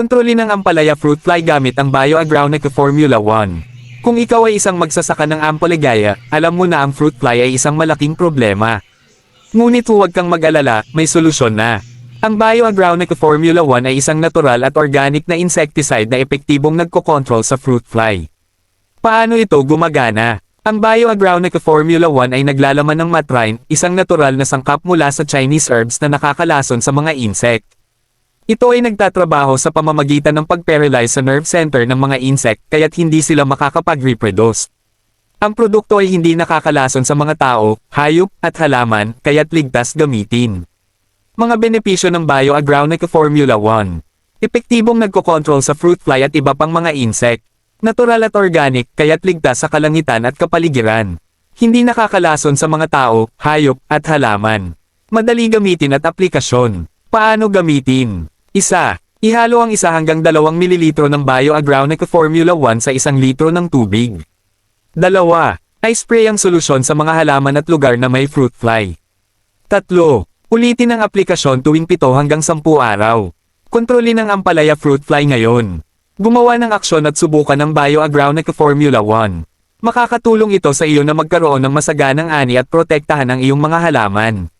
Kontrolin ang ampalaya fruit fly gamit ang BioAgrounic Formula 1. Kung ikaw ay isang magsasaka ng ampaligaya, alam mo na ang fruit fly ay isang malaking problema. Ngunit huwag kang mag-alala, may solusyon na. Ang BioAgrounic Formula 1 ay isang natural at organic na insecticide na epektibong nagkokontrol sa fruit fly. Paano ito gumagana? Ang BioAgrounic Formula 1 ay naglalaman ng matrine, isang natural na sangkap mula sa Chinese herbs na nakakalason sa mga insect. Ito ay nagtatrabaho sa pamamagitan ng pag-paralyze sa nerve center ng mga insect kaya't hindi sila makakapag-reproduce. Ang produkto ay hindi nakakalason sa mga tao, hayop, at halaman, kaya't ligtas gamitin. Mga benepisyo ng BioAgrounic Formula 1 Epektibong nagkokontrol sa fruit fly at iba pang mga insect. Natural at organic, kaya't ligtas sa kalangitan at kapaligiran. Hindi nakakalason sa mga tao, hayop, at halaman. Madali gamitin at aplikasyon. Paano gamitin? Isa. Ihalo ang isa hanggang dalawang mililitro ng BioAgrounic Formula 1 sa isang litro ng tubig. Dalawa. I-spray ang solusyon sa mga halaman at lugar na may fruit fly. Tatlo. Ulitin ang aplikasyon tuwing 7 hanggang 10 araw. Kontrolin ang ampalaya fruit fly ngayon. Gumawa ng aksyon at subukan ng BioAgrounic Formula 1. Makakatulong ito sa iyo na magkaroon ng masaganang ani at protektahan ang iyong mga halaman.